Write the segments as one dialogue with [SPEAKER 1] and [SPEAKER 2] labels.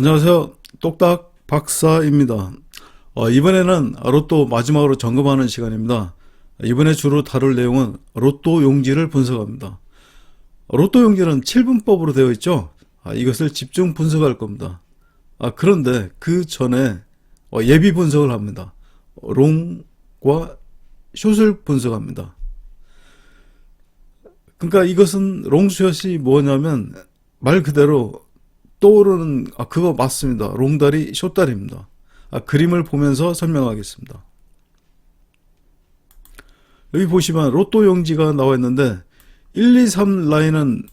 [SPEAKER 1] 안녕하세요. 똑딱 박사입니다. 어, 이번에는 로또 마지막으로 점검하는 시간입니다. 이번에 주로 다룰 내용은 로또 용지를 분석합니다. 로또 용지는 7분법으로 되어 있죠. 아, 이것을 집중 분석할 겁니다. 아, 그런데 그 전에 어, 예비 분석을 합니다. 롱과 숏을 분석합니다. 그러니까 이것은 롱숏이 뭐냐면 말 그대로 떠오르는 아 그거 맞습니다. 롱다리 숏다리입니다. 아, 그림을 보면서 설명하겠습니다. 여기 보시면 로또 용지가 나와 있는데 1, 2, 3 라인은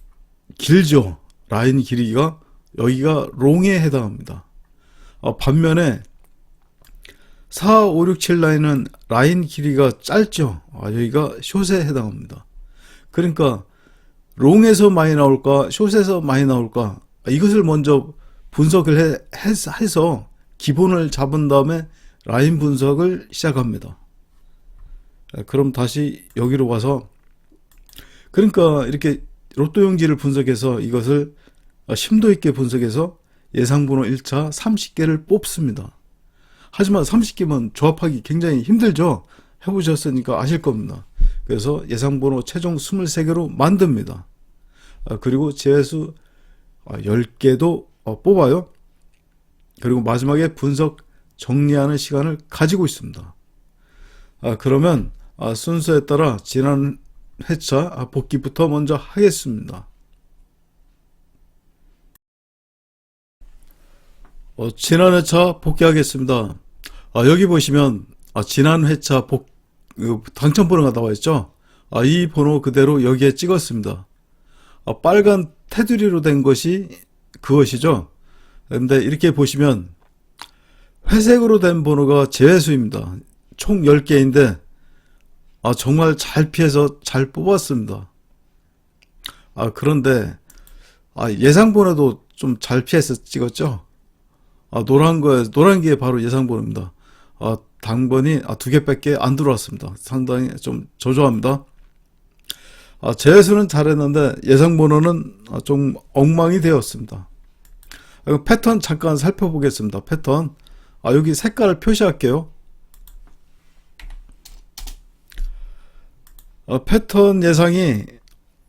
[SPEAKER 1] 길죠. 라인 길이가 여기가 롱에 해당합니다. 아, 반면에 4, 5, 6, 7 라인은 라인 길이가 짧죠. 아, 여기가 숏에 해당합니다. 그러니까 롱에서 많이 나올까, 숏에서 많이 나올까, 이것을 먼저 분석을 해서 기본을 잡은 다음에 라인 분석을 시작합니다. 아, 그럼 다시 여기로 와서 그러니까 이렇게 로또 용지를 분석해서 이것을 어, 심도 있게 분석해서 예상번호 1차 30개를 뽑습니다. 하지만 30개면 조합하기 굉장히 힘들죠. 해보셨으니까 아실 겁니다. 그래서 예상번호 최종 23개로 만듭니다. 아, 그리고 제수 10개도 어, 뽑아요. 그리고 마지막에 분석 정리하는 시간을 가지고 있습니다. 아, 그러면 아, 순서에 따라 지난 회차 아, 복귀부터 먼저 하겠습니다. 어, 지난 회차 복귀하겠습니다. 아, 여기 보시면 아, 지난 회차 복 그, 당첨 번호가 나와 있죠. 아, 이 번호 그대로 여기에 찍었습니다. 아, 빨간 테두리로 된 것이 그것이죠. 근데 이렇게 보시면 회색으로 된 번호가 제외수입니다. 총 10개인데 아, 정말 잘 피해서 잘 뽑았습니다. 아, 그런데 아, 예상 번호도 좀 잘 피해서 찍었죠. 아, 노란 거에 노란 게 바로 예상 번호입니다. 아, 당번이 아, 두 개밖에 안 들어왔습니다. 상당히 좀 저조합니다. 아, 제수는 잘했는데 예상 번호는 아, 좀 엉망이 되었습니다. 아, 패턴 잠깐 살펴보겠습니다. 패턴. 아, 여기 색깔을 표시할게요. 어, 패턴 예상이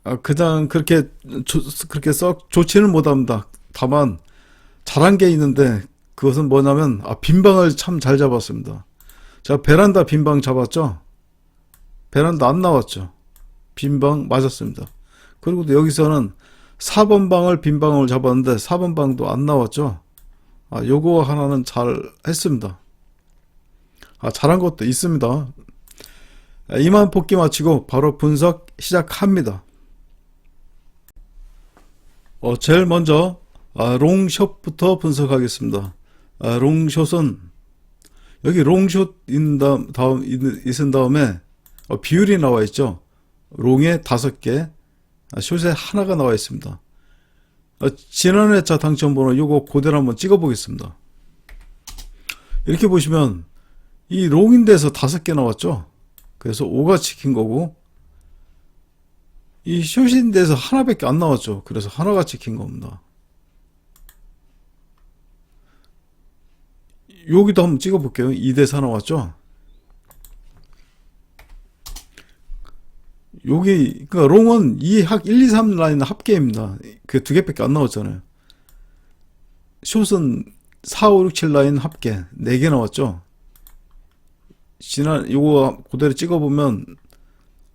[SPEAKER 1] 아, 그냥 그렇게 조- 그렇게 썩 좋지는 못합니다. 다만 잘한 게 있는데 그것은 뭐냐면 아, 빈방을 참 잘 잡았습니다. 제가 베란다 빈방 잡았죠. 베란다 안 나왔죠. 빈방 맞았습니다. 그리고 또 여기서는 4번 방을 빈방을 잡았는데 4번 방도 안 나왔죠. 아, 요거 하나는 잘 했습니다. 아, 잘한 것도 있습니다. 아, 이만 복귀 마치고 바로 분석 시작합니다. 어, 제일 먼저 아, 롱숏부터 분석하겠습니다. 아, 롱숏은 여기 롱숏 인 다음, 있은 다음에 어, 비율이 나와 있죠. 롱에 다섯 개, 아, 숏에 하나가 나와 있습니다. 어, 지난 회차 당첨번호 요거 그대로 한번 찍어 보겠습니다. 이렇게 보시면 이 롱인데서 다섯 개 나왔죠. 그래서 5가 찍힌 거고 이 숏인데서 하나밖에 안 나왔죠. 그래서 하나가 찍힌 겁니다. 여기도 한번 찍어 볼게요. 2대4 나왔죠? 여기, 그니까, 롱은 이학 1, 2, 3 라인 합계입니다. 그 두 개밖에 안 나왔잖아요. 숏은 4, 5, 6, 7 라인 합계 4개 나왔죠? 지난, 요거 그대로 찍어보면,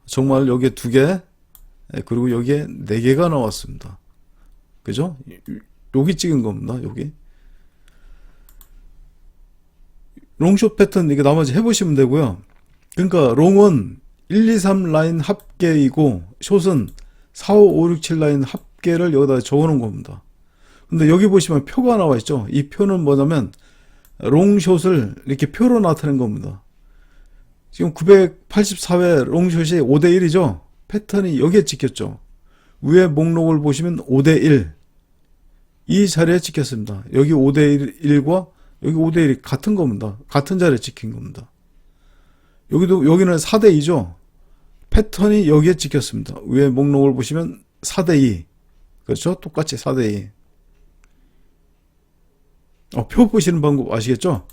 [SPEAKER 1] 정말 여기에 두 개, 예, 그리고 여기에 네 개가 나왔습니다. 그죠? 여기 찍은 겁니다, 여기. 롱숏 패턴 이게 나머지 해보시면 되고요. 그러니까 롱은 1, 2, 3 라인 합계이고 숏은 4, 5, 5, 6, 7 라인 합계를 여기다 적어놓은 겁니다. 근데 여기 보시면 표가 나와 있죠. 이 표는 뭐냐면 롱숏을 이렇게 표로 나타낸 겁니다. 지금 984회 롱숏이 5대 1이죠. 패턴이 여기에 찍혔죠. 위에 목록을 보시면 5대 1. 이 자리에 찍혔습니다. 여기 5대 1과 여기 5대 1이 같은 겁니다. 같은 자리에 찍힌 겁니다. 여기도 여기는 4대 2죠. 패턴이 여기에 찍혔습니다. 위에 목록을 보시면 4대 2. 그렇죠? 똑같이 4대 2. 어, 표 보시는 방법 아시겠죠?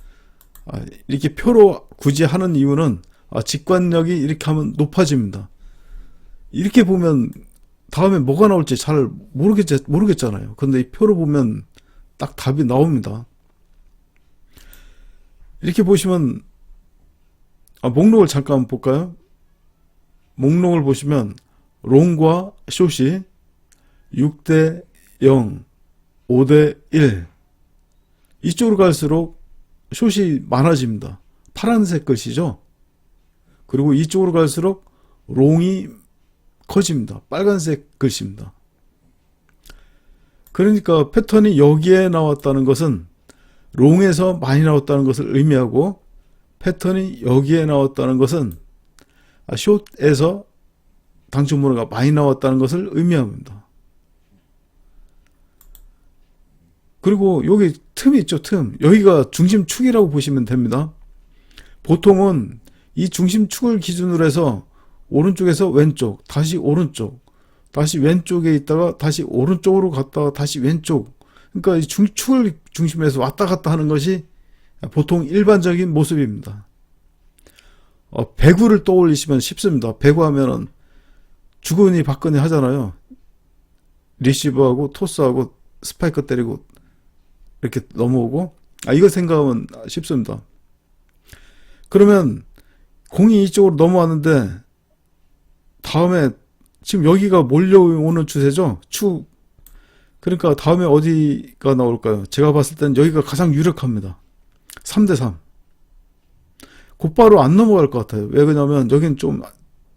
[SPEAKER 1] 아, 이렇게 표로 굳이 하는 이유는 아, 직관력이 이렇게 하면 높아집니다. 이렇게 보면 다음에 뭐가 나올지 잘 모르겠, 모르겠잖아요. 근데 이 표로 보면 딱 답이 나옵니다. 이렇게 보시면 아, 목록을 잠깐 볼까요? 목록을 보시면 롱과 숏이 6대 0, 5대 1 이쪽으로 갈수록 숏이 많아집니다. 파란색 글씨죠. 그리고 이쪽으로 갈수록 롱이 커집니다. 빨간색 글씨입니다. 그러니까 패턴이 여기에 나왔다는 것은 롱에서 많이 나왔다는 것을 의미하고 패턴이 여기에 나왔다는 것은 아, 숏에서 당첨 번호가 많이 나왔다는 것을 의미합니다. 그리고 여기 틈이 있죠, 틈. 여기가 중심축이라고 보시면 됩니다. 보통은 이 중심축을 기준으로 해서 오른쪽에서 왼쪽, 다시 오른쪽, 다시 왼쪽에 있다가 다시 오른쪽으로 갔다가 다시 왼쪽. 그러니까 이 중축을 중심에서 왔다 갔다 하는 것이 보통 일반적인 모습입니다. 어, 배구를 떠올리시면 쉽습니다. 배구 하면은 주거니 박거니 하잖아요. 리시브하고 토스하고 스파이크 때리고 이렇게 넘어오고 아 이거 생각하면 쉽습니다. 그러면 공이 이쪽으로 넘어왔는데 다음에 지금 여기가 몰려오는 추세죠. 축 그러니까 다음에 어디가 나올까요? 제가 봤을 땐 여기가 가장 유력합니다. 3대 3. 곧바로 안 넘어갈 것 같아요. 왜 그러냐면 여긴 좀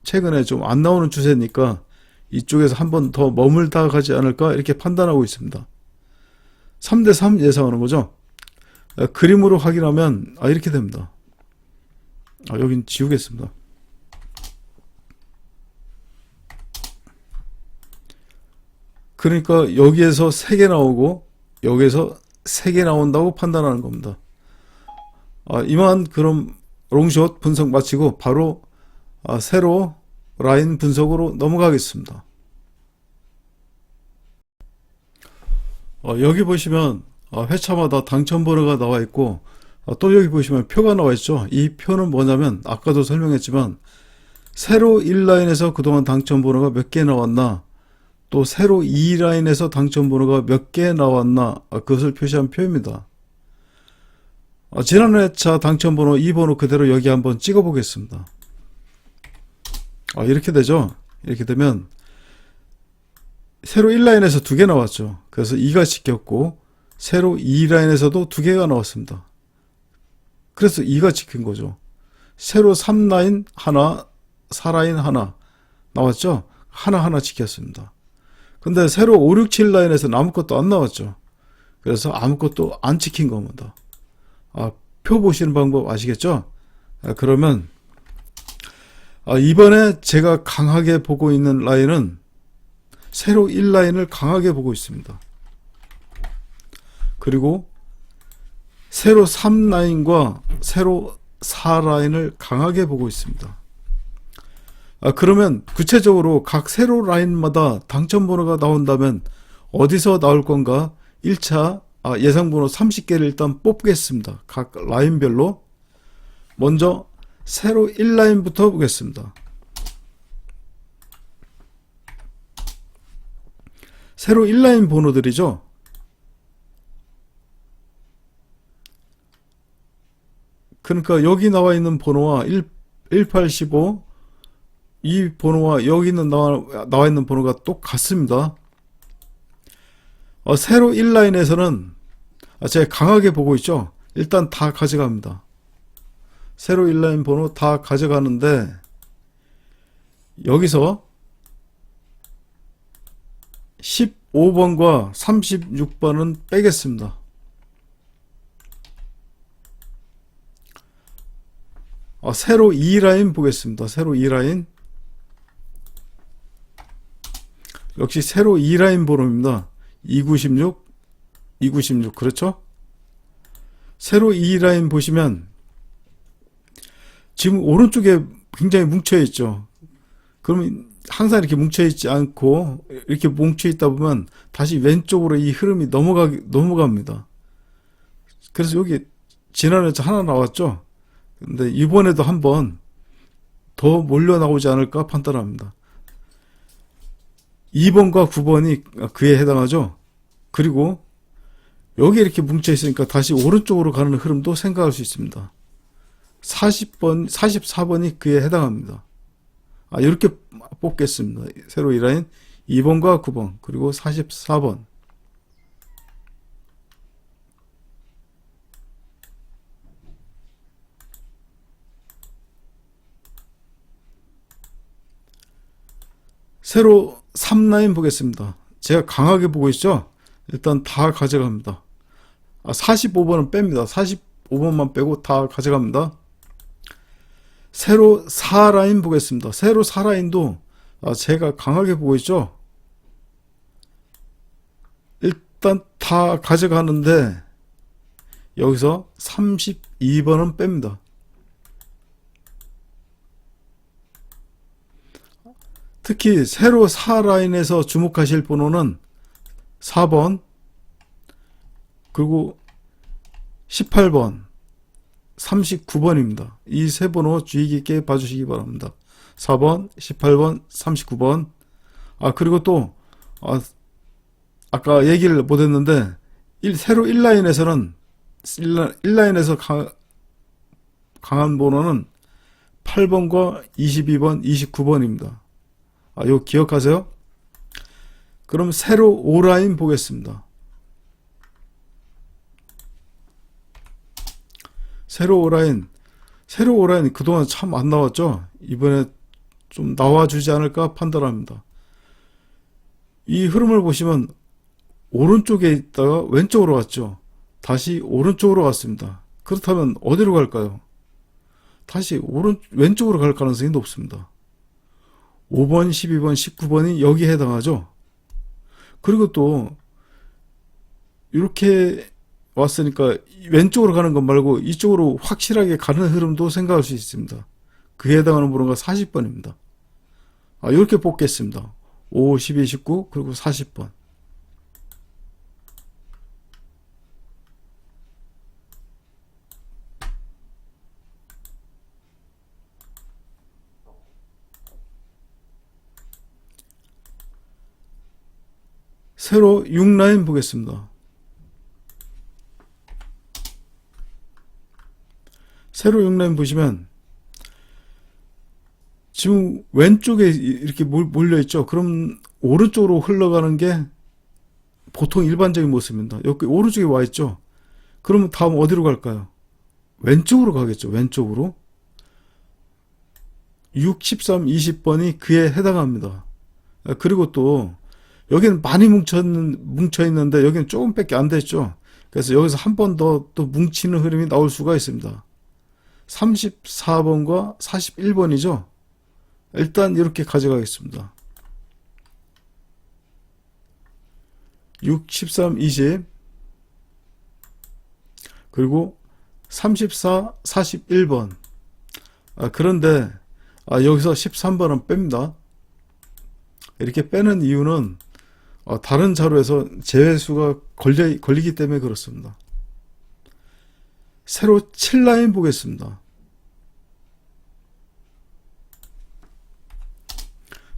[SPEAKER 1] 최근에 좀 안 나오는 추세니까 이쪽에서 한 번 더 머물다 가지 않을까 이렇게 판단하고 있습니다. 3대 3 예상하는 거죠. 아, 그림으로 확인하면 아 이렇게 됩니다. 아 여긴 지우겠습니다. 그러니까 여기에서 3개 나오고 여기에서 3개 나온다고 판단하는 겁니다. 아, 이만 그럼 롱숏 분석 마치고 바로 아, 새로 라인 분석으로 넘어가겠습니다. 어, 여기 보시면 어, 회차마다 당첨 번호가 나와 있고 어, 또 여기 보시면 표가 나와 있죠. 이 표는 뭐냐면 아까도 설명했지만 세로 1라인에서 그동안 당첨 번호가 몇 개 나왔나 또 세로 2라인에서 당첨 번호가 몇 개 나왔나 아, 그것을 표시한 표입니다. 어, 지난 회차 당첨 번호 2번호 그대로 여기 한번 찍어 보겠습니다. 아, 이렇게 되죠. 이렇게 되면 세로 1라인에서 두 개 나왔죠. 그래서 2가 찍혔고 세로 2라인에서도 두 개가 나왔습니다. 그래서 2가 찍힌 거죠. 세로 3라인 하나, 4라인 하나 나왔죠. 하나하나 찍혔습니다. 근데 세로 5, 6, 7라인에서는 아무것도 안 나왔죠. 그래서 아무것도 안 찍힌 겁니다. 아, 표 보시는 방법 아시겠죠? 아, 그러면 아, 이번에 제가 강하게 보고 있는 라인은 세로 1라인을 강하게 보고 있습니다. 그리고 세로 3라인과 세로 4라인을 강하게 보고 있습니다. 아, 그러면 구체적으로 각 세로 라인마다 당첨 번호가 나온다면 어디서 나올 건가? 1차 아, 예상 번호 30개를 일단 뽑겠습니다. 각 라인별로. 먼저 세로 1라인부터 보겠습니다. 세로 1라인 번호들이죠. 그러니까 여기 나와 있는 번호와 1, 1815, 이 번호와 여기 있는 나와, 나와 있는 번호가 똑같습니다. 어, 세로 1라인에서는 아, 제가 강하게 보고 있죠. 일단 다 가져갑니다. 세로 1라인 번호 다 가져가는데 여기서 15번과 36번은 빼겠습니다. 아, 세로 2라인 보겠습니다. 세로 2라인. 역시 세로 2라인 번호입니다. 296, 296, 그렇죠? 세로 2라인 보시면 지금 오른쪽에 굉장히 뭉쳐 있죠. 그러면 항상 이렇게 뭉쳐 있지 않고 이렇게 뭉쳐 있다 보면 다시 왼쪽으로 이 흐름이 넘어가 넘어갑니다. 그래서 여기 지난해 하나 나왔죠. 근데 이번에도 한번 더 몰려 나오지 않을까 판단합니다. 2번과 9번이 그에 해당하죠. 그리고 여기 이렇게 뭉쳐 있으니까 다시 오른쪽으로 가는 흐름도 생각할 수 있습니다. 40번, 44번이 그에 해당합니다. 아, 이렇게 뽑겠습니다. 새로 이 라인 2번과 9번, 그리고 44번. 새로 3라인 보겠습니다. 제가 강하게 보고 있죠? 일단 다 가져갑니다. 아, 45번은 뺍니다. 45번만 빼고 다 가져갑니다. 새로 4라인 보겠습니다. 새로 4라인도 아, 제가 강하게 보고 있죠? 일단 다 가져가는데 여기서 32번은 뺍니다. 특히 새로 4라인에서 주목하실 번호는 4번 그리고 18번 39번입니다. 이 세 번호 주의 깊게 봐주시기 바랍니다. 4번, 18번, 39번. 아, 그리고 또, 아, 아까 얘기를 못했는데, 일- 새로 1라인에서는, 1라인, 에서 강, 강한 번호는 8번과 22번, 29번입니다. 아, 요 기억하세요? 그럼 새로 5라인 보겠습니다. 새로 오라인, 새로 오라인 그동안 참 안 나왔죠? 이번에 좀 나와주지 않을까 판단합니다. 이 흐름을 보시면 오른쪽에 있다가 왼쪽으로 갔죠. 다시 오른쪽으로 갔습니다. 그렇다면 어디로 갈까요? 다시 오른, 왼쪽으로 갈 가능성이 높습니다. 5번, 12번, 19번이 여기에 해당하죠. 그리고 또 이렇게 왔으니까 왼쪽으로 가는 것 말고 이쪽으로 확실하게 가는 흐름도 생각할 수 있습니다. 그에 해당하는 번호가 40번입니다. 아, 이렇게 뽑겠습니다. 5, 12, 19, 그리고 40번. 새로 6라인 보겠습니다. 새로 6라인 보시면 지금 왼쪽에 이렇게 몰- 몰려 있죠. 그럼 오른쪽으로 흘러가는 게 보통 일반적인 모습입니다. 여기 오른쪽에 와 있죠. 그러면 다음 어디로 갈까요? 왼쪽으로 가겠죠. 왼쪽으로. 6, 13, 20번이 그에 해당합니다. 아, 그리고 또 여기는 많이 뭉쳐, 뭉쳐 있는데 여기는 조금밖에 안 됐죠. 그래서 여기서 한 번 더 또 뭉치는 흐름이 나올 수가 있습니다. 34번과 41번이죠. 일단 이렇게 가져가겠습니다. 6, 13, 20 그리고 34, 41번 아, 그런데 아, 여기서 13번은 뺍니다. 이렇게 빼는 이유는 어, 다른 자료에서 제외수가 걸려, 걸리기 때문에 그렇습니다. 새로 7라인 보겠습니다.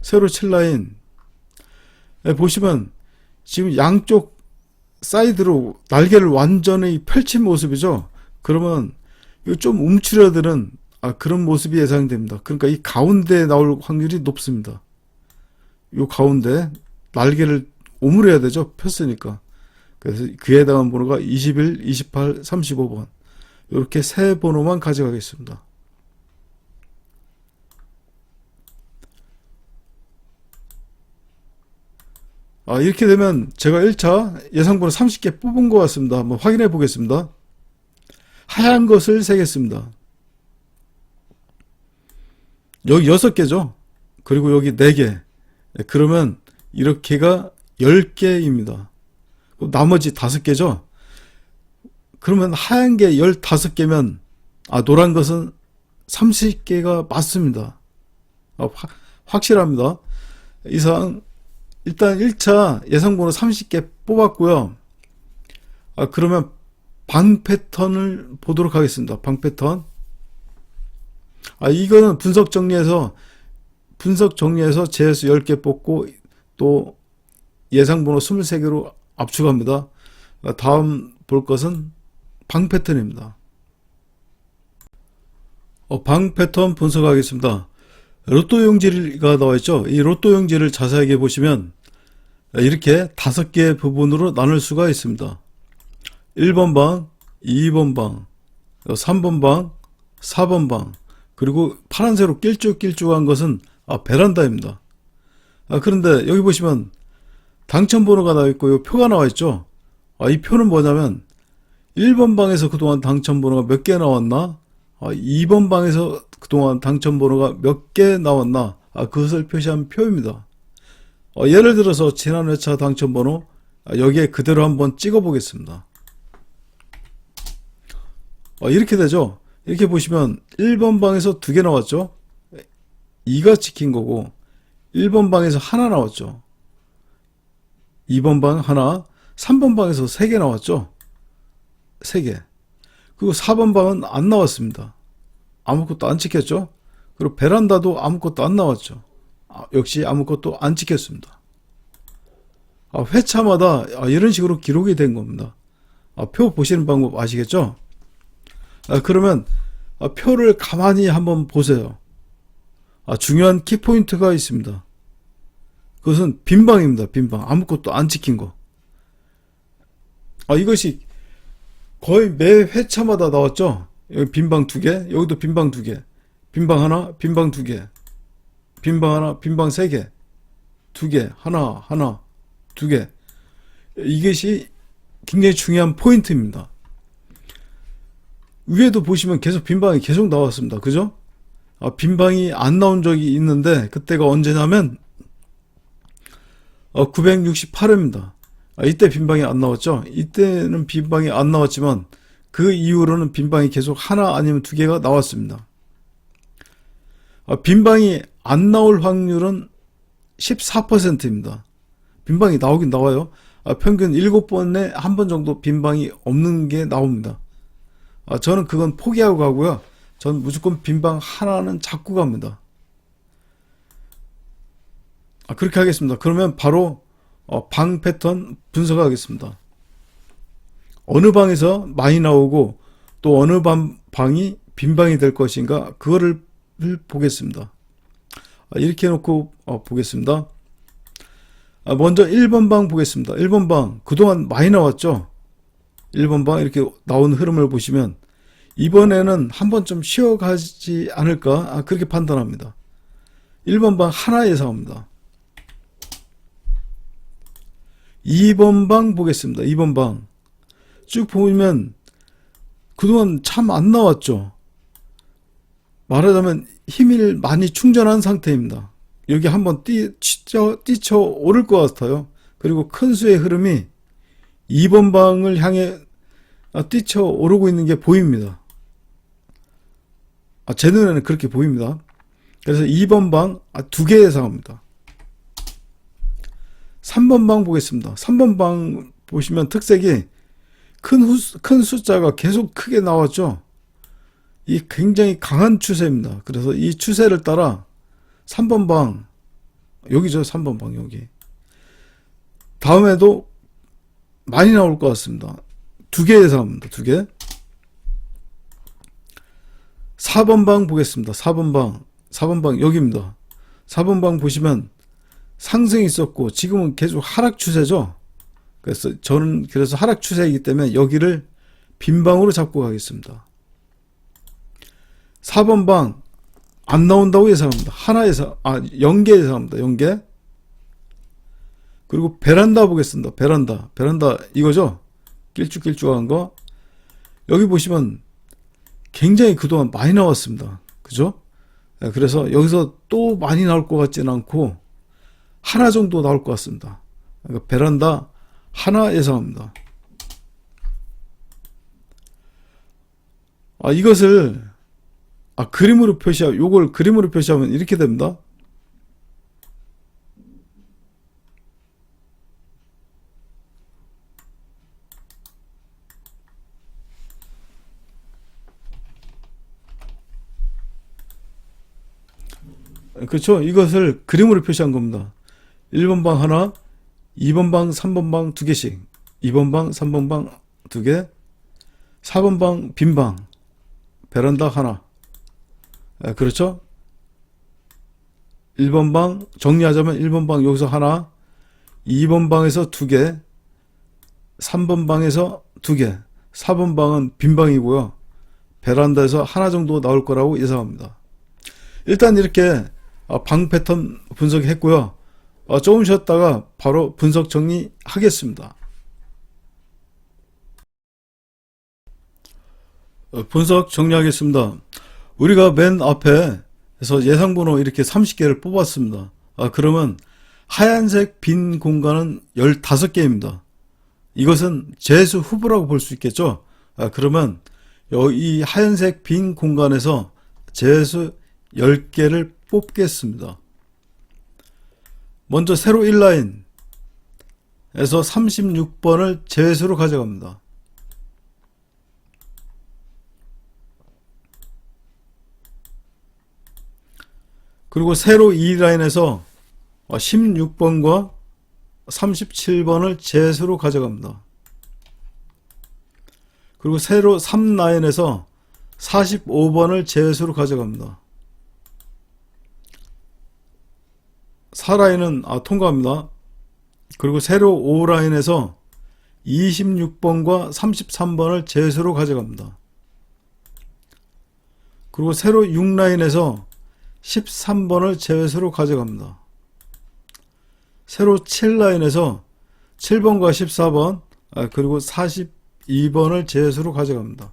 [SPEAKER 1] 새로 7라인 예, 보시면 지금 양쪽 사이드로 날개를 완전히 펼친 모습이죠. 그러면 이거 좀 움츠려드는 아, 그런 모습이 예상됩니다. 그러니까 이 가운데 나올 확률이 높습니다. 요 가운데 날개를 오므려야 되죠. 폈으니까. 그래서 그에 해당한 번호가 21, 28, 35번. 이렇게 세 번호만 가져가겠습니다. 아, 이렇게 되면 제가 1차 예상번호 30개 뽑은 것 같습니다. 한번 확인해 보겠습니다. 하얀 것을 세겠습니다. 여기 6개죠? 그리고 여기 4개. 그러면 이렇게가 10개입니다. 나머지 5개죠? 그러면 하얀 게 15개면, 아, 노란 것은 30개가 맞습니다. 아, 확- 확실합니다. 이상, 일단 1차 예상번호 30개 뽑았고요. 아, 그러면 방 패턴을 보도록 하겠습니다. 방 패턴. 아, 이거는 분석 정리해서, 분석 정리해서 제수 10개 뽑고, 또 예상 번호 23개로 압축합니다. 아, 다음 볼 것은 방 패턴입니다. 어, 방 패턴 분석하겠습니다. 로또 용지가 나와 있죠. 이 로또 용지를 자세하게 보시면 이렇게 다섯 개의 부분으로 나눌 수가 있습니다. 1번 방, 2번 방, 3번 방, 4번 방, 그리고 파란색으로 길쭉길쭉한 것은 아, 베란다입니다. 아, 그런데 여기 보시면 당첨번호가 나와 있고 요 표가 나와 있죠. 아, 이 표는 뭐냐면 1번 방에서 그동안 당첨번호가 몇 개 나왔나? 아, 2번 방에서 그동안 당첨번호가 몇 개 나왔나? 아, 그것을 표시한 표입니다. 어, 예를 들어서 지난 회차 당첨번호 아, 여기에 그대로 한번 찍어 보겠습니다. 어, 이렇게 되죠. 이렇게 보시면 1번 방에서 두 개 나왔죠. 2가 찍힌 거고 1번 방에서 하나 나왔죠. 2번 방 하나, 3번 방에서 세개 나왔죠. 세 개. 그리고 4번 방은 안 나왔습니다. 아무것도 안 찍혔죠. 그리고 베란다도 아무것도 안 나왔죠. 아, 역시 아무것도 안 찍혔습니다. 아, 회차마다 아, 이런 식으로 기록이 된 겁니다. 아, 표 보시는 방법 아시겠죠? 아, 그러면 아, 표를 가만히 한번 보세요. 아, 중요한 키포인트가 있습니다. 그것은 빈방입니다. 빈방. 아무것도 안 찍힌 거. 아, 이것이 거의 매 회차마다 나왔죠? 여기 빈방 두 개, 여기도 빈방 두 개. 빈방 하나, 빈방 두 개. 빈방 하나, 빈방 세 개. 두 개, 하나, 하나, 두 개. 이것이 굉장히 중요한 포인트입니다. 위에도 보시면 계속 빈방이 계속 나왔습니다. 그죠? 아, 빈방이 안 나온 적이 있는데, 그때가 언제냐면, 어, 968회입니다. 아, 이때 빈방이 안 나왔죠? 이때는 빈방이 안 나왔지만, 그 이후로는 빈방이 계속 하나 아니면 두 개가 나왔습니다. 아, 빈방이 안 나올 확률은 14%입니다. 빈방이 나오긴 나와요. 아, 평균 7번에 한 번 정도 빈방이 없는 게 나옵니다. 아, 저는 그건 포기하고 가고요. 전 무조건 빈방 하나는 잡고 갑니다. 아, 그렇게 하겠습니다. 그러면 바로 어, 방 패턴 분석하겠습니다. 어느 방에서 많이 나오고 또 어느 방, 방이 빈방이 될 것인가 그거를 보겠습니다. 아, 이렇게 해놓고 어, 보겠습니다. 아, 먼저 1번 방 보겠습니다. 1번 방 그동안 많이 나왔죠. 1번 방 이렇게 나온 흐름을 보시면 이번에는 한번 좀 쉬어가지 않을까 아, 그렇게 판단합니다. 1번 방 하나 예상합니다. 2번 방 보겠습니다. 2번 방. 쭉 보면 그동안 참 안 나왔죠. 말하자면 힘을 많이 충전한 상태입니다. 여기 한번 뛰, 뛰쳐, 뛰쳐 오를 것 같아요. 그리고 큰 수의 흐름이 2번 방을 향해 뛰쳐 오르고 있는 게 보입니다. 아, 제 눈에는 그렇게 보입니다. 그래서 2번 방두개 예상합니다. 3번 방 보겠습니다. 3번 방 보시면 특색이 큰, 후, 큰 숫자가 계속 크게 나왔죠. 이 굉장히 강한 추세입니다. 그래서 이 추세를 따라 3번 방, 여기죠. 3번 방, 여기. 다음에도 많이 나올 것 같습니다. 두 개 예상합니다. 두 개. 4번 방 보겠습니다. 4번 방. 4번 방 여기입니다. 4번 방 보시면 상승이 있었고 지금은 계속 하락 추세죠. 그래서 저는 그래서 하락 추세이기 때문에 여기를 빈방으로 잡고 가겠습니다. 4번 방 안 나온다고 예상합니다. 하나 예상, 아, 0개 예상합니다. 0개. 그리고 베란다 보겠습니다. 베란다. 베란다 이거죠? 길쭉길쭉한 거. 여기 보시면 굉장히 그동안 많이 나왔습니다. 그죠? 네, 그래서 여기서 또 많이 나올 것 같지는 않고 하나 정도 나올 것 같습니다. 그러니까 베란다 하나 예상합니다. 아, 이것을 아, 그림으로 표시하, 요걸 그림으로 표시하면 이렇게 됩니다. 그렇죠? 이것을 그림으로 표시한 겁니다. 1번 방 하나, 2번 방, 3번 방 두 개씩, 2번 방, 3번 방 두 개, 4번 방 빈 방, 베란다 하나. 아, 그렇죠? 1번 방 정리하자면 1번 방 여기서 하나, 2번 방에서 두 개, 3번 방에서 두 개, 4번 방은 빈 방이고요. 베란다에서 하나 정도 나올 거라고 예상합니다. 일단 이렇게 아, 방 패턴 분석했고요. 어, 조금 쉬었다가 바로 분석 정리하겠습니다. 어, 분석 정리하겠습니다. 우리가 맨 앞에서 예상번호 이렇게 30개를 뽑았습니다. 아, 그러면 하얀색 빈 공간은 15개입니다. 이것은 재수 후보라고 볼 수 있겠죠? 아, 그러면 여- 이 하얀색 빈 공간에서 재수 10개를 뽑겠습니다. 먼저 세로 1라인에서 36번을 재수로 가져갑니다. 그리고 세로 2라인에서 16번과 37번을 재수로 가져갑니다. 그리고 세로 3라인에서 45번을 재수로 가져갑니다. 4라인은 아, 통과합니다. 그리고 세로 5라인에서 26번과 33번을 재수로 가져갑니다. 그리고 세로 6라인에서 13번을 재수로 가져갑니다. 세로 7라인에서 7번과 14번 아, 그리고 42번을 재수로 가져갑니다.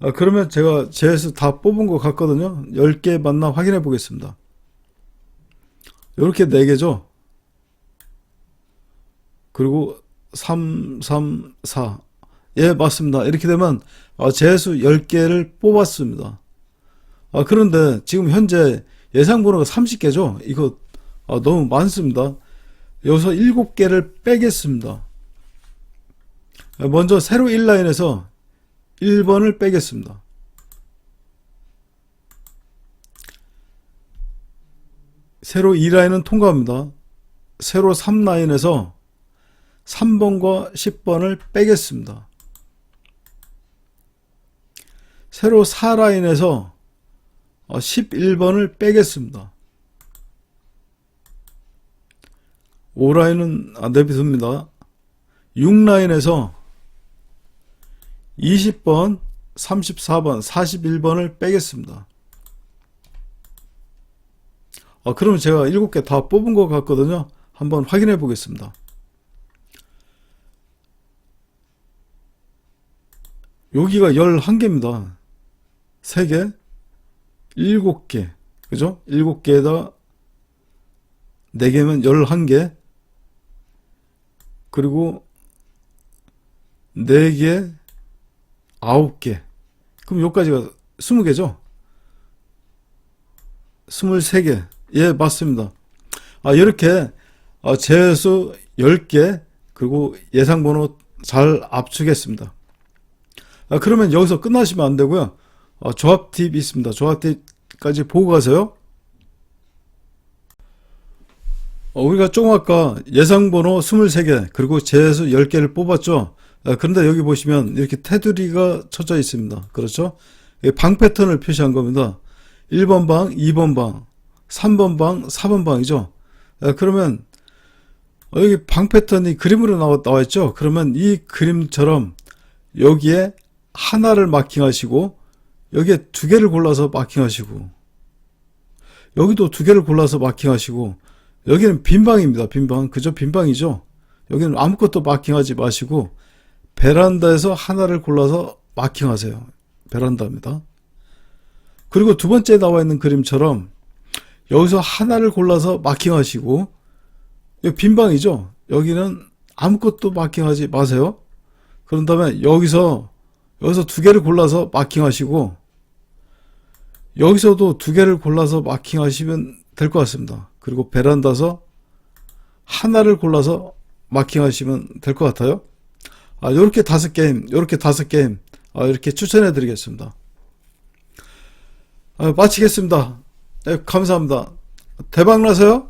[SPEAKER 1] 아, 그러면 제가 재수 다 뽑은 것 같거든요. 10개 맞나 확인해 보겠습니다. 이렇게 4개죠. 그리고 3, 3, 4. 예, 맞습니다. 이렇게 되면 아, 재수 10개를 뽑았습니다. 아, 그런데 지금 현재 예상 번호가 30개죠? 이거 아, 너무 많습니다. 여기서 7개를 빼겠습니다. 아, 먼저 세로 1라인에서 1번을 빼겠습니다. 세로 2라인은 통과합니다. 세로 3라인에서 3번과 10번을 빼겠습니다. 세로 4라인에서 11번을 빼겠습니다. 5라인은 안 내비둡니다. 6라인에서 20번, 34번, 41번을 빼겠습니다. 아, 그러면 제가 7개 다 뽑은 것 같거든요. 한번 확인해 보겠습니다. 여기가 11개입니다. 3개, 7개. 그죠? 7개에다 4개면 11개. 그리고 4개, 9개. 그럼 여기까지가 20개죠? 23개. 예, 맞습니다. 아, 이렇게 어, 재수 10개 그리고 예상 번호 잘 압축했습니다. 아, 그러면 여기서 끝나시면 안 되고요. 어, 조합 팁이 있습니다. 조합 팁까지 보고 가세요. 어, 우리가 조금 아까 예상 번호 23개 그리고 재수 10개를 뽑았죠. 아, 그런데 여기 보시면 이렇게 테두리가 쳐져 있습니다. 그렇죠? 이방 패턴을 표시한 겁니다. 1번 방, 2번 방, 3번 방, 4번 방이죠. 아, 그러면 어, 여기 방 패턴이 그림으로 나와 있죠. 그러면 이 그림처럼 여기에 하나를 마킹하시고 여기에 두 개를 골라서 마킹하시고 여기도 두 개를 골라서 마킹하시고 여기는 빈방입니다. 빈방. 그저 빈방이죠. 여기는 아무것도 마킹하지 마시고 베란다에서 하나를 골라서 마킹하세요. 베란다입니다. 그리고 두 번째 나와 있는 그림처럼 여기서 하나를 골라서 마킹하시고 빈방이죠. 여기는 아무것도 마킹하지 마세요. 그런 다음에 여기서 여기서 두 개를 골라서 마킹하시고 여기서도 두 개를 골라서 마킹하시면 될 것 같습니다. 그리고 베란다서 하나를 골라서 마킹하시면 될 것 같아요. 아, 요렇게 다섯 게임, 요렇게 다섯 게임, 아, 이렇게 추천해 드리겠습니다. 아, 마치겠습니다. 네, 감사합니다. 대박 나세요?